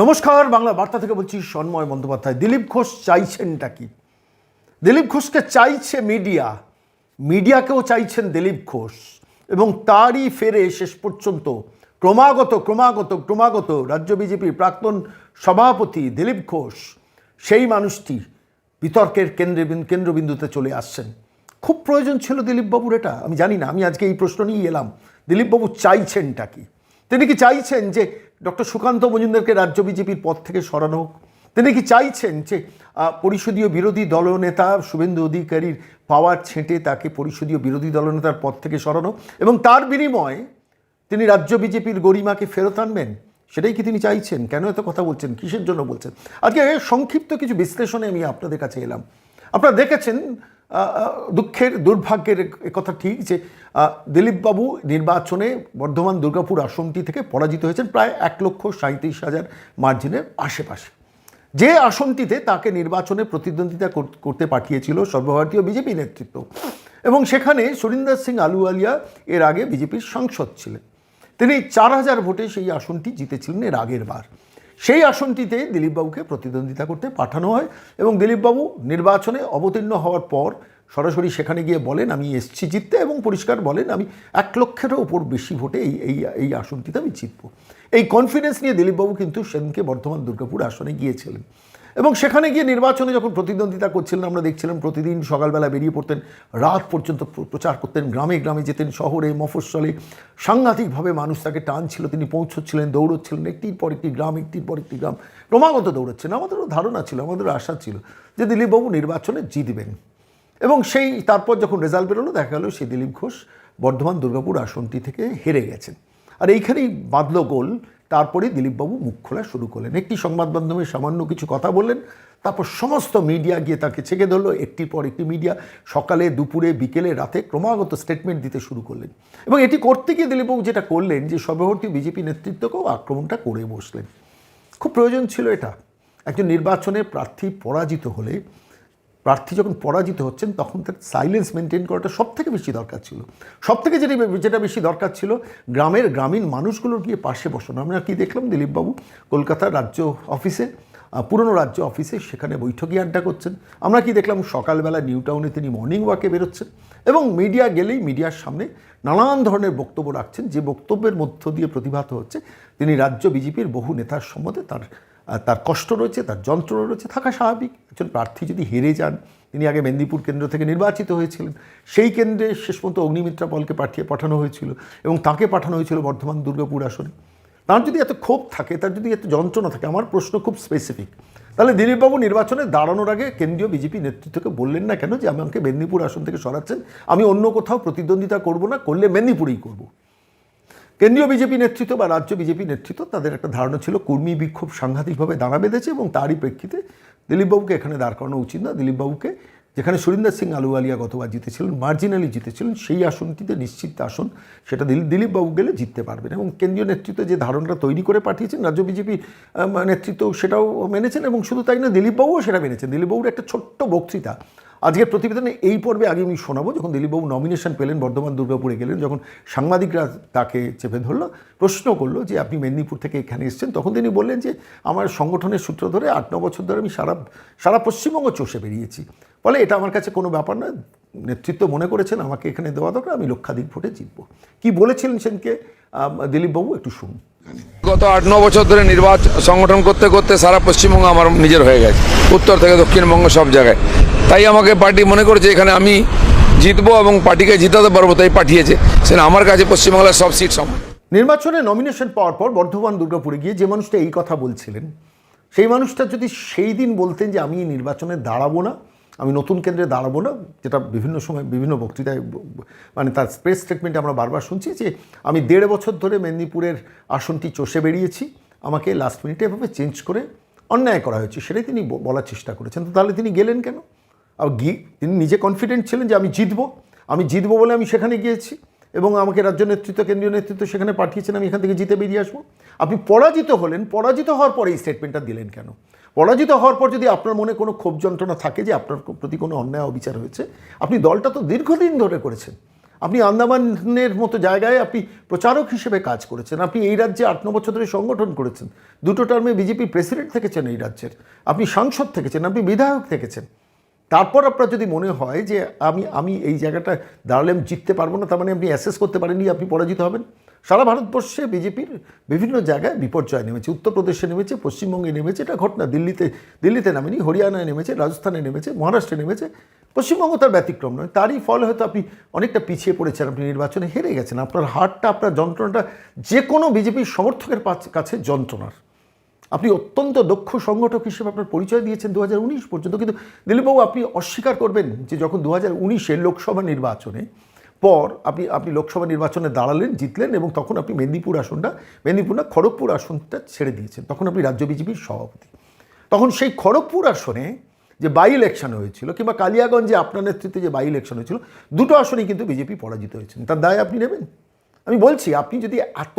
নমস্কার, বাংলা বার্তা থেকে বলছি সন্ময় বন্দ্যোপাধ্যায়। দিলীপ ঘোষ চাইছেনটা কি? দিলীপ ঘোষকে চাইছে মিডিয়া। মিডিয়াকেও চাইছেন দিলীপ ঘোষ। এবং তারই ফেরে শেষ পর্যন্ত ক্রমাগত ক্রমাগত ক্রমাগত রাজ্য বিজেপির প্রাক্তন সভাপতি দিলীপ ঘোষ সেই মানুষটি বিতর্কের কেন্দ্রে, কেন্দ্রবিন্দুতে চলে আসছেন। খুব প্রয়োজন ছিল দিলীপবাবুর এটা, আমি জানি না, আমি আজকে এই প্রশ্ন নিয়েই এলাম। দিলীপবাবু চাইছেনটা কি? তিনি কি চাইছেন যে ডক্টর সুকান্ত মজুমদারকে রাজ্য বিজেপির পদ থেকে সরানো হোক। তিনি কি চাইছেন যে পরিষদীয় বিরোধী দলনেতা শুভেন্দু অধিকারীর পাওয়ার ছেঁটে তাকে পরিষদীয় বিরোধী দলনেতার পদ থেকে সরানো এবং তার বিনিময়ে তিনি রাজ্য বিজেপির গরিমাকে ফেরত আনবেন? সেটাই কি তিনি চাইছেন? কেন এত কথা বলছেন? কিসের জন্য বলছেন? আজকে সংক্ষিপ্ত কিছু বিশ্লেষণে আমি আপনাদের কাছে এলাম। আপনারা দেখেছেন দুঃখের, দুর্ভাগ্যের কথা ঠিক যে দিলীপবাবু নির্বাচনে বর্ধমান দুর্গাপুর আসনটি থেকে পরাজিত হয়েছেন প্রায় এক লক্ষ সাঁত্রিশ হাজার মার্জিনের আশেপাশে। যে আসনটিতে তাকে নির্বাচনে প্রতিদ্বন্দ্বিতা করতে পাঠিয়েছিল সর্বভারতীয় বিজেপি নেতৃত্ব এবং সেখানে সুরিন্দর সিং আলুওয়ালিয়া এর আগে বিজেপির সাংসদ ছিলেন। তিনি চার হাজার ভোটে সেই আসনটি জিতেছিলেন এর আগের বার। সেই আসনটিতে দিলীপবাবুকে প্রতিদ্বন্দ্বিতা করতে পাঠানো হয় এবং দিলীপবাবু নির্বাচনে অবতীর্ণ হওয়ার পর সরাসরি সেখানে গিয়ে বলেন, আমি এসছি জিততে এবং পরিষ্কার বলেন, আমি এক লক্ষেরও ওপর বেশি ভোটে এই এই এই আসনটিতে আমি জিতব। এই কনফিডেন্স নিয়ে দিলীপবাবু কিন্তু সেদিনকে বর্ধমান দুর্গাপুর আসনে গিয়েছিলেন। এবং সেখানে গিয়ে নির্বাচনে যখন প্রতিদ্বন্দ্বিতা করছিলেন, আমরা দেখছিলাম প্রতিদিন সকালবেলা বেরিয়ে পড়তেন, রাত পর্যন্ত প্র- প্রচার করতেন, গ্রামে গ্রামে যেতেন, শহরে, মফস্বলে। সাংঘাতিকভাবে মানুষ তাকে টানছিল, তিনি পৌঁছচ্ছিলেন, দৌড়চ্ছিলেন, একটির পর একটি গ্রাম, একটির পর একটি গ্রাম। ক্রমাগত দৌড়চ্ছেন আমাদেরও ধারণা ছিল, আমাদের আশা ছিল যে দিলীপবাবু নির্বাচনে জিতবেন। এবং সেই, তারপর যখন রেজাল্ট বেরোলো, দেখা গেল সেই দিলীপ ঘোষ বর্ধমান দুর্গাপুর আসনটি থেকে হেরে গেছেন। আর এইখানেই বাঁধলো গোল তারপরে দিলীপবাবু মুখ খোলা শুরু করলেন। একটি সংবাদ মাধ্যমে সামান্য কিছু কথা বললেন, তারপর সমস্ত মিডিয়া গিয়ে তাকে ছেঁকে ধরলো, একটির পর একটি মিডিয়া সকালে, দুপুরে, বিকেলে, রাতে ক্রমাগত স্টেটমেন্ট দিতে শুরু করলেন। এবং এটি করতে গিয়ে দিলীপবাবু যেটা করলেন, যে সর্বভারতীয় বিজেপি নেতৃত্বকেও আক্রমণটা করে বসলেন। খুব প্রয়োজন ছিল এটা। একজন নির্বাচনে প্রার্থী পরাজিত হলে প্রার্থী যখন পরাজিত হচ্ছেন, তখন তার সাইলেন্স মেনটেন করাটা সব থেকে বেশি দরকার ছিল। সব থেকে যেটা যেটা বেশি দরকার ছিল, গ্রামের গ্রামীণ মানুষগুলোর গিয়ে পাশে বসানো। আমরা কি দেখলাম, দিলীপবাবু কলকাতার রাজ্য অফিসে পুরনো রাজ্য অফিসে সেখানে বৈঠকি আড্ডা করছেন। আমরা কি দেখলাম, সকালবেলা নিউ টাউনে তিনি মর্নিং ওয়াকে বেরোচ্ছেন এবং মিডিয়া গেলেই মিডিয়ার সামনে নানান ধরনের বক্তব্য রাখছেন। যে বক্তব্যের মধ্য দিয়ে প্রতিভাত হচ্ছে, তিনি রাজ্য বিজেপির বহু নেতার সম্বন্ধে তার তার কষ্ট রয়েছে, তার যন্ত্রণা রয়েছে, থাকা স্বাভাবিক। একজন প্রার্থী যদি হেরে যান, তিনি আগে মেদিনীপুর কেন্দ্র থেকে নির্বাচিত হয়েছিলেন। সেই কেন্দ্রে শেষ পর্যন্ত অগ্নিমিত্রা পলকে পাঠিয়ে পাঠানো হয়েছিল এবং তাকে পাঠানো হয়েছিল বর্ধমান দুর্গাপুর আসনে। তার যদি এত ক্ষোভ থাকে, তার যদি এত যন্ত্রণা থাকে, আমার প্রশ্ন খুব স্পেসিফিক তাহলে দিলীপবাবু নির্বাচনে দাঁড়ানোর আগে কেন্দ্রীয় বিজেপি নেতৃত্বকে বললেন না কেন যে আমি আমাকে মেদিনীপুর আসন থেকে সরাচ্ছেন, আমি অন্য কোথাও প্রতিদ্বন্দ্বিতা করব না, করলে মেদিনীপুরেই করব কেন্দ্রীয় বিজেপি নেতৃত্ব বা রাজ্য বিজেপি নেতৃত্ব, তাদের একটা ধারণা ছিল, কর্মী বিক্ষোভ সাংঘাতিকভাবে দাঁড়া বেঁধেছে এবং তারই প্রেক্ষিতে দিলীপবাবুকে এখানে দাঁড় করানো উচিত না। দিলীপবাবুকে যেখানে সুরিন্দর সিং আলুওয়ালিয়া গতবার জিতেছিলেন মার্জিনালি জিতেছিলেন, সেই আসনটিতে নিশ্চিত আসন, সেটা দিলীপ দিলীপবাবু গেলে জিততে পারবেন এবং কেন্দ্রীয় নেতৃত্ব যে ধারণাটা তৈরি করে পাঠিয়েছেন, রাজ্য বিজেপি নেতৃত্ব সেটাও মেনেছেন এবং শুধু তাই না, দিলীপবাবুও সেটা মেনেছেন। দিলীপবাবুর একটা ছোট্ট বক্তৃতা আজকের প্রতিবেদনে এই পর্বে আগে আমি শোনাবো, যখন দিলীপবাবু নমিনেশন পেলেন, বর্ধমান দুর্গাপুরে গেলেন, যখন সাংবাদিকরা তাকে চেপে ধরলো, প্রশ্ন করল যে আপনি মেদিনীপুর থেকে এখানে এসেছেন, তখন তিনি বললেন যে আমার সংগঠনের সূত্র ধরে আট ন বছর ধরে আমি সারা সারা পশ্চিমবঙ্গ চষে বেরিয়েছি। ফলে এটা আমার কাছে কোনো ব্যাপার নয় নেতৃত্ব মনে করেছেন, আমাকে এখানে দেওয়া দরকার, আমি লক্ষাধিক ভোটে জিতবো। কি বলেছিলেন সেনকে দিলীপবাবু, একটু শুনুন। গত আট ন বছর ধরে নির্বাচন সংগঠন করতে করতে সারা পশ্চিমবঙ্গ আমার নিজের হয়ে গেছে, উত্তর থেকে দক্ষিণবঙ্গ সব জায়গায়। তাই আমাকে পার্টি মনে করেছে, এখানে আমি জিতবো এবং পার্টিকে জিতাতে পারব, তাই পাঠিয়েছে। সেটা আমার কাছে পশ্চিমবাংলার সব সিট সমান। নির্বাচনে নমিনেশন পাওয়ার পর বর্ধমান দুর্গাপুরে গিয়ে যে মানুষটা এই কথা বলছিলেন, সেই মানুষটা যদি সেই দিন বলতেন যে আমি নির্বাচনে দাঁড়াবো না, আমি নতুন কেন্দ্রে দাঁড়াবো না, যেটা বিভিন্ন সময় বিভিন্ন বক্তৃতায় মানে তার প্রেস স্টেটমেন্টে আমরা বারবার শুনছি যে আমি দেড় বছর ধরে মেদিনীপুরের আসনটি চষে বেরিয়েছি, আমাকে লাস্ট মিনিটে এভাবে চেঞ্জ করে অন্যায় করা হয়েছে, সেটাই তিনি বলার চেষ্টা করেছেন। তো তাহলে তিনি গেলেন কেন? আর গি তিনি নিজে কনফিডেন্ট ছিলেন যে আমি জিতবো। আমি জিতবো বলে আমি সেখানে গিয়েছি এবং আমাকে রাজ্য নেতৃত্ব, কেন্দ্রীয় নেতৃত্ব সেখানে পাঠিয়েছেন, আমি এখান থেকে জিতে বেরিয়ে আসব। আপনি পরাজিত হলেন, পরাজিত হওয়ার পরে এই স্টেটমেন্টটা দিলেন কেন? পরাজিত হওয়ার পর যদি আপনার মনে কোনো ক্ষোভ যন্ত্রণা থাকে যে আপনার প্রতি কোনো অন্যায় অবিচার হয়েছে, আপনি দলটা তো দীর্ঘদিন ধরে করেছেন। আপনি আন্দামানের মতো জায়গায় আপনি প্রচারক হিসেবে কাজ করেছেন। আপনি এই রাজ্যে আট ন বছর ধরে সংগঠন করেছেন। দুটো টার্মে বিজেপি প্রেসিডেন্ট থেকেছেন এই রাজ্যের। আপনি সাংসদ থেকেছেন, আপনি বিধায়ক থেকেছেন। তারপর আপনার যদি মনে হয় যে আমি আমি এই জায়গাটা দাঁড়ালে আমি জিততে পারব না, তার মানে আপনি অ্যাসেস করতে পারেননি, আপনি পরাজিত হবেন। সারা ভারতবর্ষে বিজেপির বিভিন্ন জায়গায় বিপর্যয় নেমেছে, উত্তরপ্রদেশে নেমেছে, পশ্চিমবঙ্গে নেমেছে, এটা ঘটনা, দিল্লিতে দিল্লিতে নামেনি, হরিয়ানায় নেমেছে, রাজস্থানে নেমেছে, মহারাষ্ট্রে নেমেছে, পশ্চিমবঙ্গ তার ব্যতিক্রম নয়। তারই ফলে হয়তো আপনি অনেকটা পিছিয়ে পড়েছেন, আপনি নির্বাচনে হেরে গেছেন। আপনার হারটা আপনার যন্ত্রণাটা যে কোনো বিজেপির সমর্থকের কাছে যন্ত্রণার। আপনি অত্যন্ত দক্ষ সংগঠক হিসেবে আপনার পরিচয় দিয়েছেন দু হাজার উনিশ পর্যন্ত, কিন্তু দিলীপবাবু আপনি অস্বীকার করবেন যে যখন দু হাজার লোকসভা নির্বাচনে পর আপনি আপনি লোকসভা নির্বাচনে দাঁড়ালেন, জিতলেন এবং তখন আপনি মেদিনীপুর আসনটা, মেদিনীপুর না, খড়গপুর আসনটা ছেড়ে দিয়েছেন। তখন আপনি রাজ্য বিজেপির সভাপতি। তখন সেই খড়গপুর আসনে যে বাই ইলেকশন হয়েছিল কিংবা কালিয়াগঞ্জে আপনার নেতৃত্বে যে বাই ইলেকশন হয়েছিল, দুটো আসনেই কিন্তু বিজেপি পরাজিত হয়েছেন। তার দায় আপনি নেবেন? আমি বলছি, আপনি যদি এত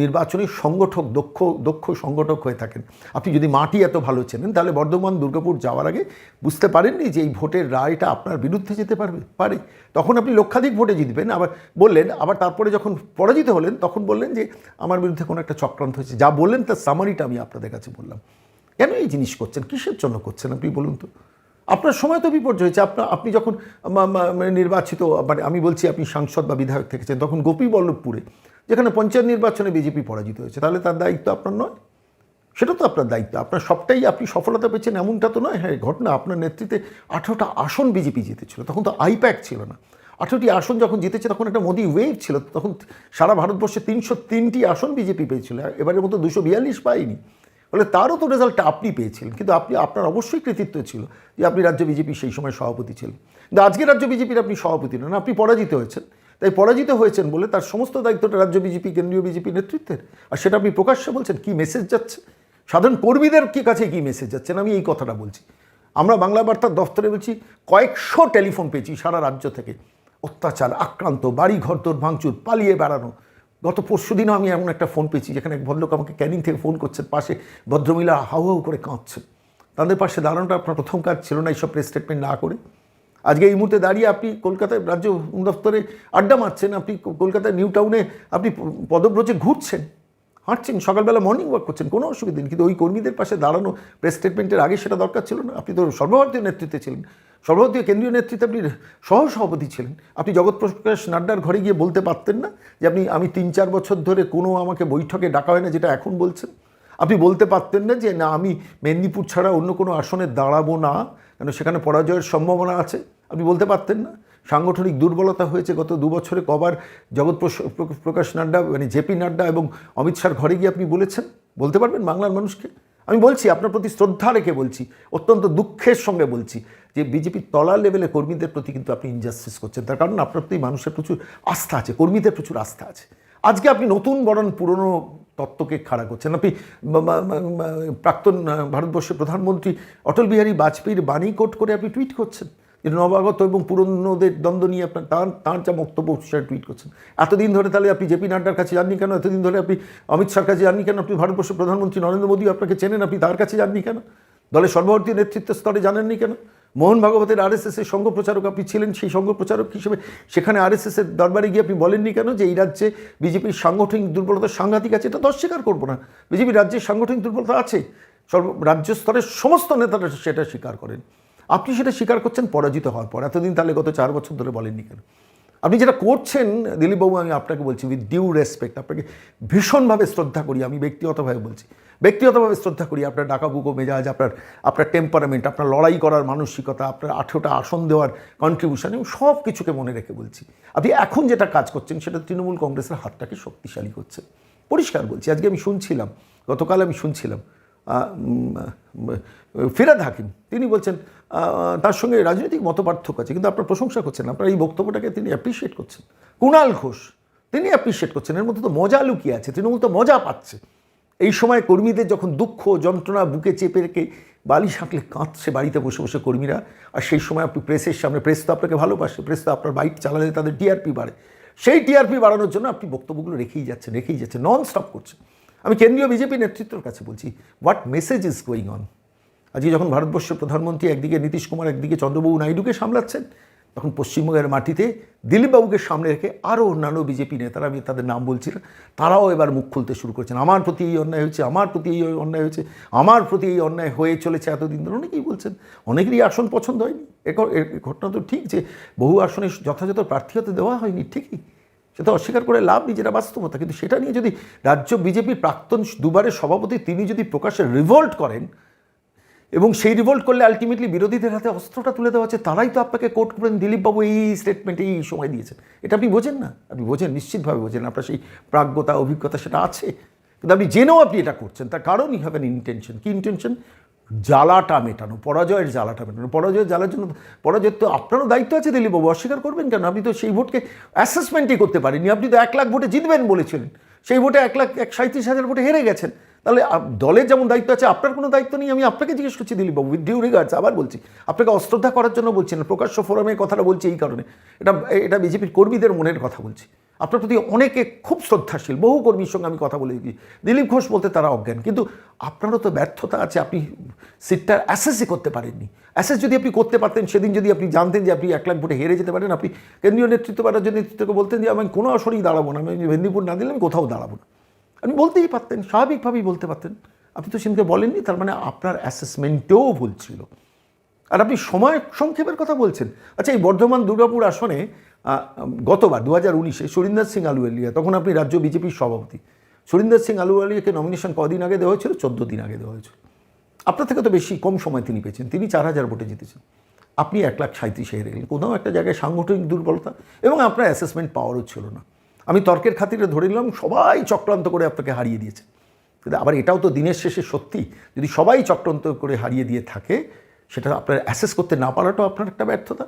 নির্বাচনী সংগঠক, দক্ষ দক্ষ সংগঠক হয়ে থাকেন, আপনি যদি মাটি এত ভালো চেনেন, তাহলে বর্ধমান, দুর্গাপুর যাওয়ার আগে বুঝতে পারেননি যে এই ভোটের রায়টা আপনার বিরুদ্ধে যেতে পারবে, পারে। তখন আপনি লক্ষাধিক ভোটে জিতবেন। আবার বললেন, আবার তারপরে যখন পরাজিত হলেন, তখন বললেন যে আমার বিরুদ্ধে কোনো একটা চক্রান্ত হয়েছে। যা বললেন, তার সামারিটা আমি আপনাদের কাছে বললাম। কেন এই জিনিস করছেন? কিসের জন্য করছেন? আপনি বলুন তো। আপনার সময় তো বিপর্যয় হয়েছে। আপনার আপনি যখন মানে নির্বাচিত মানে আমি বলছি আপনি সাংসদ বা বিধায়ক থেকেছেন, তখন গোপীবল্লভপুরে, যেখানে পঞ্চায়েত নির্বাচনে বিজেপি পরাজিত হয়েছে, তাহলে তার দায়িত্ব আপনার নয়? সেটা তো আপনার দায়িত্ব। আপনার সবটাই আপনি সফলতা পেয়েছেন, এমনটা তো নয়। হ্যাঁ ঘটনা, আপনার নেতৃত্বে আঠেরোটা আসন বিজেপি জিতেছিল, তখন তো আইপ্যাক ছিল না। আঠেরোটি আসন যখন জিতেছে, তখন একটা মোদি ওয়েভ ছিল, তখন সারা ভারতবর্ষে তিনশো তিনটি আসন বিজেপি পেয়েছিল, এবারের মতো দুশো বিয়াল্লিশ পায়নি। ফলে তারও তো রেজাল্টটা আপনি পেয়েছিলেন। কিন্তু আপনি, আপনার অবশ্যই কৃতিত্ব ছিল যে আপনি রাজ্য বিজেপি সেই সময় সভাপতি ছিলেন। কিন্তু আজকে রাজ্য বিজেপির আপনি সভাপতি নন, আপনি পরাজিত হয়েছেন। তাই পরাজিত হয়েছেন বলে তার সমস্ত দায়িত্বটা রাজ্য বিজেপি, কেন্দ্রীয় বিজেপি নেতৃত্বের। আর সেটা আপনি প্রকাশ্যে বলছেন, কি মেসেজ যাচ্ছে? সাধারণ কর্মীদের কি কাছে কি মেসেজ যাচ্ছেন আমি এই কথাটা বলছি। আমরা বাংলা বার্তার দফতরে বলছি, কয়েকশো টেলিফোন পেয়েছি সারা রাজ্য থেকে। অত্যাচার, আক্রান্ত বাড়ি ঘর তোর ভাঙচুর, পালিয়ে বেড়ানো গত পরশু দিনও আমি এমন একটা ফোন পেয়েছি যেখানে এক ভদ্রলোক আমাকে ক্যানিং থেকে ফোন করছেন, পাশে ভদ্রমহিলা হাউ হাউ করে কাঁদছেন। তাদের পাশে দাঁড়ানোটা আপনার প্রথম কাজ ছিল না এইসব প্রেস স্টেটমেন্ট না করে। আজকে এই মুহূর্তে দাঁড়িয়ে আপনি কলকাতায় রাজ্য দপ্তরে আড্ডা মারছেন, আপনি কলকাতায় নিউ টাউনে আপনি পদব্রজে ঘুরছেন। হাঁটছেন, সকালবেলা মর্নিং ওয়াক করছেন, কোনো অসুবিধা নেই। কিন্তু ওই কর্মীদের পাশে দাঁড়ানো প্রেস স্টেটমেন্টের আগে সেটা দরকার ছিল না। আপনি তো সর্বভারতীয় নেতৃত্বে ছিলেন। সর্বভারতীয় কেন্দ্রীয় নেতৃত্বে আপনি সহ সভাপতি ছিলেন। আপনি জগৎ প্রকাশ নাড্ডার ঘরে গিয়ে বলতে পারতেন না যে আপনি, আমি তিন চার বছর ধরে কোনো আমাকে বৈঠকে ডাকা হয় না যেটা এখন বলছেন। আপনি বলতে পারতেন না যে না, আমি মেদিনীপুর ছাড়া অন্য কোনো আসনে দাঁড়াবো না, কেন সেখানে পরাজয়ের সম্ভাবনা আছে। আপনি বলতে পারতেন না। সাংগঠনিক দুর্বলতা হয়েছে গত দু বছরে, কবার জগৎ প্রকাশ নাড্ডা মানে জেপি নাড্ডা এবং অমিত শাহর ঘরে গিয়ে আপনি বলেছেন? বলতে পারবেন বাংলার মানুষকে? আমি বলছি, আপনার প্রতি শ্রদ্ধা রেখে বলছি, অত্যন্ত দুঃখের সঙ্গে বলছি যে বিজেপির তলা লেভেলে কর্মীদের প্রতি কিন্তু আপনি ইনজাস্টিস করছেন। তার কারণ আপনার প্রতি মানুষের প্রচুর আস্থা আছে, কর্মীদের প্রচুর আস্থা আছে। আজকে আপনি নতুন বরং পুরনো তত্ত্বকে খাড়া করছেন। আপনি প্রাক্তন ভারতবর্ষের প্রধানমন্ত্রী অটল বিহারী বাজপেয়ীর বাণী কোট করে আপনি টুইট করছেন। যে নবাগত এবং পুরনোদের দ্বন্দ্ব নিয়ে আপনার তার, তাঁর যা বক্তব্য, সেটা টুইট করছেন। এতদিন ধরে তাহলে আপনি জেপি নাড্ডার কাছে যাননি কেন? এতদিন ধরে আপনি অমিত শাহর কাছে যাননি কেন? আপনি ভারতবর্ষের প্রধানমন্ত্রী নরেন্দ্র মোদী আপনাকে চেনেন, আপনি তার কাছে যাননি কেন? দলের সর্বভারতীয় নেতৃত্ব স্তরে জানেননি কেন? মোহন ভাগবতের আরএসএস এর সঙ্ঘ প্রচারক আপনি ছিলেন, সেই সঙ্ঘ প্রচারক হিসেবে সেখানে আরএসএস এর দরবারে গিয়ে আপনি বলেননি কেন যে এই রাজ্যে বিজেপির সাংগঠনিক দুর্বলতা সাংঘাতিক আছে? এটা তো অস্বীকার করব না। বিজেপির রাজ্যের সাংগঠনিক দুর্বলতা আছে। সর্ব, রাজ্য স্তরের সমস্ত নেতারা সেটা স্বীকার করেন। আপনি সেটা স্বীকার করছেন, পরাজিত হওয়ার পর। এতদিন তাহলে গত চার বছর ধরে বলেননি কেন? আপনি যেটা করছেন দিলীপবাবু আমি আপনাকে বলছি উইথ ডিউ রেসপেক্ট আপনাকে ভীষণভাবে শ্রদ্ধা করি, আমি ব্যক্তিগতভাবে বলছি। ব্যক্তিগতভাবে শ্রদ্ধা করি, আপনার ডাকাবুকো মেজাজ, আপনার আপনার টেম্পারামেন্ট আপনার লড়াই করার মানসিকতা, আপনার আঠেরোটা আসন দেওয়ার কন্ট্রিবিউশন এবং সব কিছুকে মনে রেখে বলছি। আপনি এখন যেটা কাজ করছেন, সেটা তৃণমূল কংগ্রেসের হাতটাকে শক্তিশালী করছে। পরিষ্কার বলছি, আজকে আমি শুনছিলাম, গতকাল আমি শুনছিলাম ফিরাদ হাকিম, তিনি বলছেন তার সঙ্গে রাজনৈতিক মতপার্থক্য আছে, কিন্তু আপনার প্রশংসা করছেন, আপনার এই বক্তব্যটাকে তিনি অ্যাপ্রিসিয়েট করছেন। কুণাল ঘোষ, তিনি অ্যাপ্রিসিয়েট করছেন, এর মধ্যে তো মজা লুকিয়ে আছে, তৃণমূল তো মজা পাচ্ছে। এই সময় কর্মীদের যখন দুঃখ, যন্ত্রণা, বুকে চেপে রেখে বালি সাঁকলে কাঁদছে বাড়িতে বসে বসে কর্মীরা, আর সেই সময় আপনি প্রেসের সামনে প্রেস তো আপনাকে ভালোবাসে প্রেস তো আপনার বাইক চালালে তাদের টিআরপি বাড়ে। সেই টিআরপি বাড়ানোর জন্য আপনি বক্তব্যগুলো রেখেই যাচ্ছেন রেখেই যাচ্ছেন নন স্টপ করছেন। আমি কেন্দ্রীয় বিজেপি নেতৃত্বের কাছে বলছি what message is going on আজকে যখন ভারতবর্ষের প্রধানমন্ত্রী একদিকে নীতিশ কুমার, একদিকে চন্দ্রবাবু নাইডুকে সামলাচ্ছেন, তখন পশ্চিমবঙ্গের মাটিতে দিলীপবাবুকে সামনে রেখে আরও অন্যান্য বিজেপি নেতারা আমি তাদের নাম বলছি না, তারাও এবার মুখ খুলতে শুরু করেছেন। আমার প্রতি এই অন্যায় হয়েছে, আমার প্রতি এই অন্যায় হয়েছে, আমার প্রতি এই অন্যায় হয়ে চলেছে এতদিন ধরে। অনেকেই বলছেন, অনেকেরই আসন পছন্দ হয়নি। এ ঘটনা তো ঠিক যে বহু আসনে যথাযথ প্রার্থী হতে দেওয়া হয়নি, ঠিকই। সেটা অস্বীকার করে লাভ নেই, যেটা বাস্তবতা। কিন্তু সেটা নিয়ে যদি রাজ্য বিজেপির প্রাক্তন দুবারের সভাপতি তিনি যদি প্রকাশ্যে রিভল্ট করেন এবং সেই রিভল্ট করলে আলটিমেটলি বিরোধীদের হাতে অস্ত্রটা তুলে দেওয়া হচ্ছে, তারাই তো আপনাকে কোর্ট করেন। দিলীপবাবু এই স্টেটমেন্ট এই সময় দিয়েছেন। এটা আপনি বোঝেন না? আপনি বোঝেন, নিশ্চিতভাবে বোঝেন। আপনার সেই প্রাজ্ঞতা, অভিজ্ঞতা সেটা আছে। কিন্তু আপনি জেনেও আপনি এটা করছেন। তার কারণ ইউ হ্যাভ ইন্টেনশন কি ইন্টেনশন জ্বালাটা মেটানো, পরাজয়ের জ্বালাটা মেটানো। পরাজয়ের জ্বালার জন্য, পরাজয়ের তো আপনারও দায়িত্ব আছে দিলীপবাবু। অস্বীকার করবেন কেন? আপনি তো সেই ভোটকে অ্যাসেসমেন্টই করতে পারেননি। আপনি তো এক লাখ ভোটে জিতবেন বলেছিলেন। সেই ভোটে এক লাখ, এক সাঁত্রিশ হাজার ভোটে হেরে গেছেন। তাহলে দলের যেমন দায়িত্ব আছে, আপনার কোনো দায়িত্ব নেই, আমি আপনাকে জিজ্ঞেস করছি দিলীপবাবু উইথ ডিউ রিগার্ডস আবার বলছি, আপনাকে অশ্রদ্ধা করার জন্য বলছি না, প্রকাশ্য ফোরামে কথাটা বলছি এই কারণে। এটা এটা বিজেপির কর্মীদের মনের কথা বলছি। আপনার প্রতি অনেকে খুব শ্রদ্ধাশীল, বহু কর্মীর সঙ্গে আমি কথা বলে দিই দিলীপ ঘোষ বলতে তারা অজ্ঞান, কিন্তু আপনারও তো ব্যর্থতা আছে, আপনি সিটটা অ্যাসেসই করতে পারেননি। অ্যাসেস যদি আপনি করতে পারতেন, সেদিন যদি আপনি জানতেন যে আপনি এক লাখ ভোটে হেরে যেতে পারেন, আপনি কেন্দ্রীয় নেতৃত্ব বা রাজ্য নেতৃত্বকে বলতেন যে, আমি কোনো আসরেই দাঁড়াবো না, আমি মেদিনীপুর না দিলে আমি কোথাও দাঁড়াবো না। আপনি বলতেই পারতেন, স্বাভাবিকভাবেই বলতে পারতেন। আপনি তো সেদিনকে বলেননি, তার মানে আপনার অ্যাসেসমেন্টেও ভুল ছিল। আর আপনি সময় সংক্ষেপের কথা বলছেন। আচ্ছা এই বর্ধমান দুর্গাপুর আসনে গতবার দু হাজার উনিশে সুরিন্দর সিং আলুয়ালিয়া, তখন আপনি রাজ্য বিজেপির সভাপতি। সুরিন্দর সিং আলুয়ালিয়াকে নমিনেশন কদিন আগে দেওয়া হয়েছিল? চোদ্দ দিন আগে দেওয়া হয়েছিল। আপনার থেকে তো বেশি কম সময় তিনি পেয়েছেন, তিনি চার হাজার ভোটে জিতেছেন। আপনি এক লাখ সাঁত্রিশে হেরে গেলেন কোথাও একটা জায়গায় সাংগঠনিক দুর্বলতা এবং আপনার অ্যাসেসমেন্ট পাওয়ারও ছিল না। আমি তর্কের খাতিরে ধরে নিলাম, সবাই চক্রান্ত করে আপনাকে হারিয়ে দিয়েছে। কিন্তু আবার এটাও তো দিনের শেষে সত্যি, যদি সবাই চক্রান্ত করে হারিয়ে দিয়ে থাকে, সেটা আপনার অ্যাসেস করতে না পারাটাও আপনার একটা ব্যর্থতা।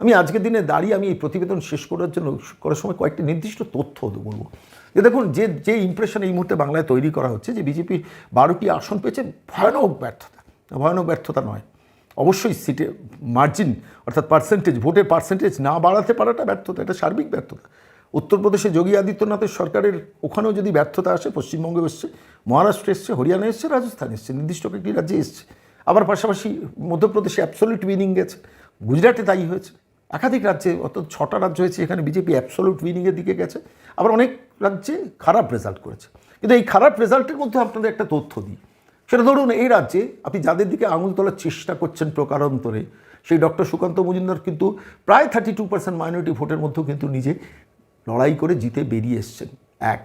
আমি আজকের দিনে দাঁড়িয়ে আমি এই প্রতিবেদন শেষ করার জন্য, করার সময় কয়েকটি নির্দিষ্ট তথ্য বলব। যে দেখুন, যে যে ইমপ্রেশন এই মুহূর্তে বাংলায় তৈরি করা হচ্ছে, যে বিজেপি বারোটি আসন পেয়েছে ভয়ানক ব্যর্থতা। ভয়ানক ব্যর্থতা নয়। অবশ্যই সিটে মার্জিন অর্থাৎ পার্সেন্টেজ ভোটের পার্সেন্টেজ না বাড়াতে পারাটা ব্যর্থতা, এটা সার্বিক ব্যর্থতা। উত্তরপ্রদেশে যোগী আদিত্যনাথের সরকারের ওখানেও যদি ব্যর্থতা আসে পশ্চিমবঙ্গে এসছে, মহারাষ্ট্রে এসছে হরিয়ানা এসছে, রাজস্থান এসছে, নির্দিষ্ট কয়েকটি রাজ্যে এসছে। আবার পাশাপাশি মধ্যপ্রদেশে অ্যাবসলিউট উইনিং গেছে, গুজরাটে তাই হয়েছে। একাধিক রাজ্যে অত ছটা রাজ্য হয়েছে এখানে বিজেপি অ্যাবসলিউট উইনিংয়ের দিকে গেছে, আবার অনেক রাজ্যে খারাপ রেজাল্ট করেছে। কিন্তু এই খারাপ রেজাল্টের মধ্যে আপনাদের একটা তথ্য দিই। সেটা ধরুন, এই রাজ্যে আপনি যাদের দিকে আঙুল তোলার চেষ্টা করছেন প্রকারান্তরে, সেই ডক্টর সুকান্ত মজুমদার কিন্তু প্রায় থার্টি টু পার্সেন্ট মাইনরিটি ভোটের মধ্যেও কিন্তু নিজে লড়াই করে জিতে বেরিয়ে এসছেন। এক।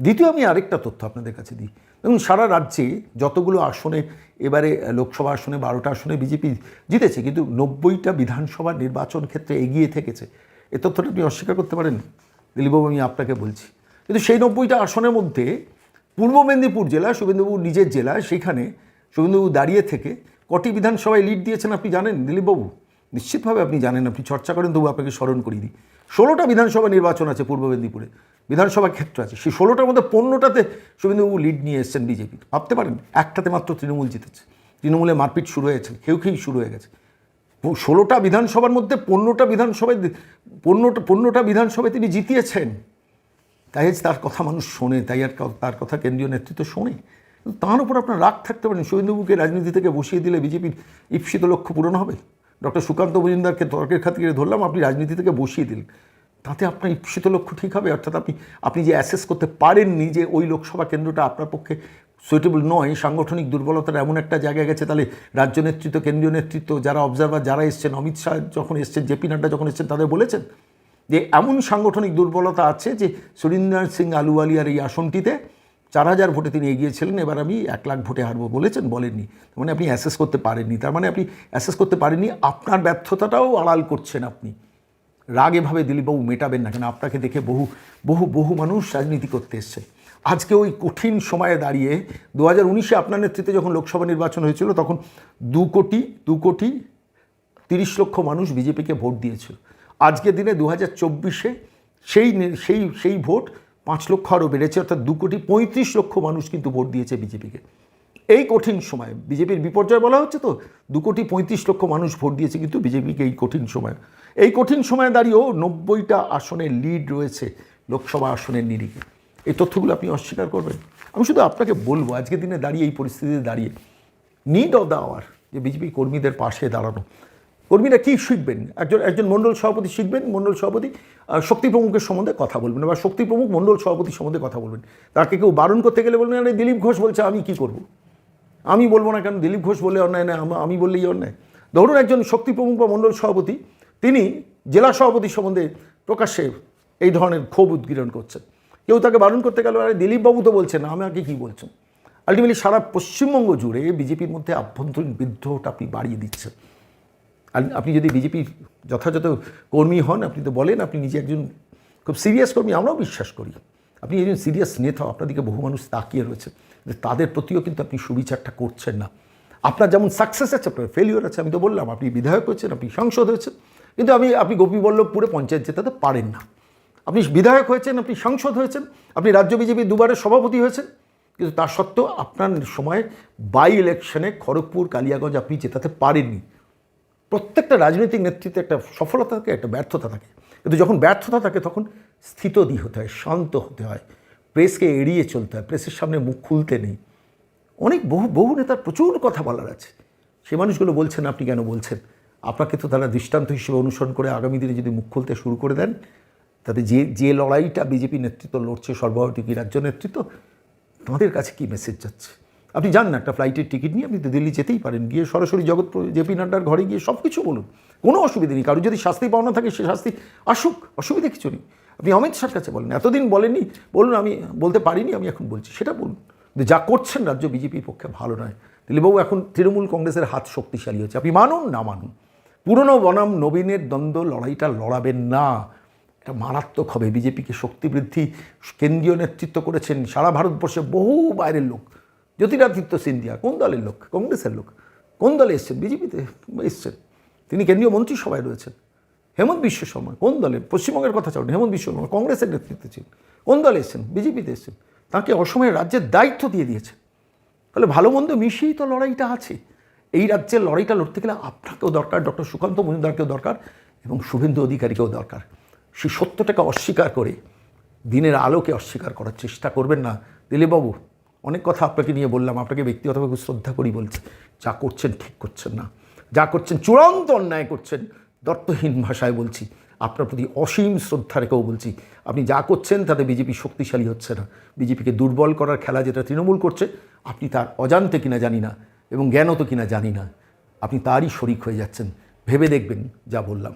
দ্বিতীয় আমি আরেকটা তথ্য আপনাদের কাছে দিই। দেখুন, সারা রাজ্যে যতগুলো আসনে, এবারে লোকসভা আসনে, বারোটা আসনে বিজেপি জিতেছে, কিন্তু নব্বইটা বিধানসভা নির্বাচন ক্ষেত্রে এগিয়ে থেকেছে। এ তথ্যটা আপনি অস্বীকার করতে পারেন? দিলীপবাবু, আমি আপনাকে বলছি। কিন্তু সেই নব্বইটা আসনের মধ্যে পূর্ব মেদিনীপুর জেলা শুভেন্দুবাবু নিজের জেলা, সেখানে শুভেন্দুবাবু দাঁড়িয়ে থেকে কটি বিধানসভায় লিড দিয়েছেন আপনি জানেন? দিলীপবাবু, নিশ্চিতভাবে আপনি জানেন, আপনি চর্চা করেন, তবু আপনাকে স্মরণ করিয়ে দিই। ষোলোটা বিধানসভা নির্বাচন আছে পূর্ব মেদিনীপুরে, বিধানসভা ক্ষেত্র আছে, সেই ষোলোটার মধ্যে পনেরোটাতে শুভেন্দুবাবু লিড নিয়ে এসেছেন বিজেপি। ভাবতে পারেন, একটাতে মাত্র তৃণমূল জিতেছে। তৃণমূলে মারপিট শুরু হয়েছে কেউ খেয়েই শুরু হয়ে গেছে। ষোলোটা বিধানসভার মধ্যে পনেরোটা বিধানসভায় পনেরোটা পনেরোটা বিধানসভায় তিনি জিতিয়েছেন। তাই তার কথা মানুষ শোনে, তাই আর তার কথা কেন্দ্রীয় নেতৃত্ব শোনে। তার উপর আপনার রাগ থাকতে পারেন শুভেন্দুবাবুকে রাজনীতি থেকে বসিয়ে দিলে বিজেপির ঈপ্সিত লক্ষ্য পূরণ হবে? ডক্টর সুকান্ত মজুমদারকে তর্কের খাতিরে ধরলাম, আপনি রাজনীতি থেকে বসিয়ে দিলেন। তাতে আপনার ঈপ্সিত লক্ষ্য ঠিক হবে? অর্থাৎ আপনি আপনি যে অ্যাসেস করতে পারেননি যে ওই লোকসভা কেন্দ্রটা আপনার পক্ষে সুইটেবল নয়, সাংগঠনিক দুর্বলতার এমন একটা জায়গায় গেছে, তাহলে রাজ্য নেতৃত্ব, কেন্দ্রীয় নেতৃত্ব, যারা অবজারভার যারা এসছেন, অমিত শাহ যখন এসছেন জেপি নাড্ডা যখন এসছেন, তাদের বলেছেন যে এমন সাংগঠনিক দুর্বলতা আছে যে সুরিন্দর সিং আলুওয়ালিয়ার এই আসনটিতে চার হাজার ভোটে তিনি এগিয়েছিলেন, এবার আমি এক লাখ ভোটে হারবো বলেছেন, বলেননি। মানে আপনি অ্যাসেস করতে পারেননি। তার মানে আপনি অ্যাসেস করতে পারেননি, আপনার ব্যর্থতাটাও আড়াল করছেন আপনি। রাগ এভাবে দিলীপবাবু মেটাবেন না, কেন আপনাকে দেখে বহু বহু বহু মানুষ রাজনীতি করতে এসছে। আজকে ওই কঠিন সময়ে দাঁড়িয়ে দু হাজার উনিশে আপনার নেতৃত্বে যখন লোকসভা নির্বাচন হয়েছিল, তখন দু কোটি দু কোটি তিরিশ লক্ষ মানুষ বিজেপিকে ভোট দিয়েছিল। আজকের দিনে দু হাজার চব্বিশে সেই সেই সেই ভোট পাঁচ লক্ষ আরও বেড়েছে, অর্থাৎ দু কোটি পঁয়ত্রিশ লক্ষ মানুষ কিন্তু ভোট দিয়েছে বিজেপিকে। এই কঠিন সময়, বিজেপির বিপর্যয় বলা হচ্ছে তো, দু কোটি পঁয়ত্রিশ লক্ষ মানুষ ভোট দিয়েছে কিন্তু বিজেপিকে এই কঠিন সময়। এই কঠিন সময়ে দাঁড়িয়েও নব্বইটা আসনের লিড রয়েছে লোকসভা আসনের নিরিখে। এই তথ্যগুলো আপনি অস্বীকার করবেন। আমি শুধু আপনাকে বলব, আজকের দিনে দাঁড়িয়ে, এই পরিস্থিতিতে দাঁড়িয়ে নিড অফ দ্য আওয়ার যে বিজেপি কর্মীদের পাশে দাঁড়ানো কর্মীরা কী শিখবেন? একজন একজন মণ্ডল সভাপতি শিখবেন মণ্ডল সভাপতি শক্তি প্রমুখের সম্বন্ধে কথা বলবেন বা শক্তি প্রমুখ মণ্ডল সভাপতি সম্বন্ধে কথা বলবেন। তাকে কেউ বারণ করতে গেলে বলবেন, আরে, দিলীপ ঘোষ বলছে, আমি কি করব? আমি বলব না কেন? দিলীপ ঘোষ বলে অন্যায় না আম- আমি বললেই অন্যায়। ধরুন একজন শক্তি প্রমুখ বা মণ্ডল সভাপতি, তিনি জেলা সভাপতি সম্বন্ধে প্রকাশ্যে এই ধরনের ক্ষোভ উদ্গীরণ করছেন। কেউ তাকে বারণ করতে গেল, আরে, দিলীপবাবু তো বলছেন আমাকে কী বলছেন আলটিমেটলি সারা পশ্চিমবঙ্গ জুড়ে বিজেপির মধ্যে আভ্যন্তরীণ বিদ্রোহটা আপনি বাড়িয়ে দিচ্ছেন। আর আপনি যদি বিজেপির যথাযথ কর্মী হন, আপনি তো বলেন আপনি নিজে একজন খুব সিরিয়াস কর্মী, আমরাও বিশ্বাস করি। আপনি একজন সিরিয়াস নেতা, আপনার দিকে বহু মানুষ তাকিয়ে রয়েছে। যে তাদের প্রতিও কিন্তু আপনি সুবিচারটা করছেন না। আপনার যেমন সাকসেস আছে, আপনার ফেলিওর আছে, আমি তো বললাম, আপনি বিধায়ক হয়েছেন, আপনি সাংসদ হয়েছেন, কিন্তু আমি, আপনি গোপীবল্লভপুরে পঞ্চায়েত জেতাতে পারেন না। আপনি বিধায়ক হয়েছেন, আপনি সাংসদ হয়েছেন, আপনি রাজ্য বিজেপি দুবারের সভাপতি হয়েছেন, কিন্তু তা সত্ত্বেও আপনার সময় বাই ইলেকশনে খড়গপুর, কালিয়াগঞ্জ আপনি জেতাতে পারেননি। প্রত্যেকটা রাজনৈতিক নেতৃত্বে একটা সফলতা থাকে, একটা ব্যর্থতা থাকে। কিন্তু যখন ব্যর্থতা থাকে, তখন স্থিতদি হতে হয়, শান্ত হতে হয়। প্রেসকে এড়িয়ে চলতে হয়, প্রেসের সামনে মুখ খুলতে নেই। অনেক বহু বহু নেতার প্রচুর কথা বলার আছে। সে মানুষগুলো বলছেন, আপনি কেন বলছেন? আপনাকে তো তারা দৃষ্টান্ত হিসেবে অনুসরণ করে আগামী দিনে যদি মুখ খুলতে শুরু করে দেন, তাতে যে যে লড়াইটা বিজেপি নেতৃত্ব লড়ছে, সর্বভারতীয় রাজ্য নেতৃত্ব তাঁদের কাছে কি মেসেজ যাচ্ছে? আপনি যান না একটা ফ্লাইটের টিকিট নিয়ে আপনি তো দিল্লি যেতেই পারেন, গিয়ে সরাসরি জগৎ জেপি নাড্ডার ঘরে গিয়ে সব কিছু বলুন। কোনো অসুবিধা নেই, কারও যদি শাস্তি পাওনা থাকে সে শাস্তি আসুক, অসুবিধা কিছু নেই। আপনি অমিত শাহর কাছে বলেন, এতদিন বলেননি, বলুন আমি বলতে পারিনি, আমি এখন বলছি, সেটা বলুন। কিন্তু যা করছেন রাজ্য বিজেপির পক্ষে ভালো নয়। দিলীপবাবু, এখন তৃণমূল কংগ্রেসের হাত শক্তিশালী হচ্ছে আপনি মানুন না মানুন, পুরনো বনাম নবীনের দ্বন্দ্ব লড়াইটা লড়াবেন না। এটা মারাত্মক হবে। বিজেপিকে শক্তি বৃদ্ধি, কেন্দ্রীয় নেতৃত্ব করেছেন সারা ভারতবর্ষে বহু বাইরের লোক। জ্যোতিরাদিত্য সিন্ধিয়া, কোন দলের লোক? কংগ্রেসের লোক। কোন দলে এসছেন? বিজেপিতে এসছেন। তিনি কেন্দ্রীয় মন্ত্রিসভায় রয়েছেন। হেমন্ত বিশ্ব শর্মা, কোন দলে? পশ্চিমবঙ্গের কথা চান হেমন্ত বিশ্ব শর্মা কংগ্রেসের নেতৃত্বে ছিলেন। কোন দলে এসছেন? বিজেপিতে এসছেন। তাকে অসময়ে রাজ্যের দায়িত্ব দিয়ে দিয়েছে তাহলে ভালো মন্দ মিশিয়েই তো লড়াইটা আছে। এই রাজ্যের লড়াইটা লড়তে গেলে আপনাকেও দরকার, ডক্টর সুকান্ত মজুমদারকেও দরকার এবং শুভেন্দু অধিকারীকেও দরকার। সেই সত্যটাকে অস্বীকার করে দিনের আলোকে অস্বীকার করার চেষ্টা করবেন না। দিলীপবাবু অনেক কথা আপনাকে নিয়ে বললাম, আপনাকে ব্যক্তিগতভাবে শ্রদ্ধা করি বলছি। যা করছেন ঠিক করছেন না। যা করছেন চূড়ান্ত অন্যায় করছেন দত্তহীন ভাষায় বলছি। আপনার প্রতি অসীম শ্রদ্ধা রেখেও বলছি, আপনি যা করছেন তাতে বিজেপি শক্তিশালী হচ্ছে না। বিজেপিকে দুর্বল করার খেলা যেটা তৃণমূল করছে, আপনি তার অজান্তে কিনা জানি না এবং জ্ঞানত কিনা জানি না। আপনি তারই শরিক হয়ে যাচ্ছেন। ভেবে দেখবেন যা বললাম।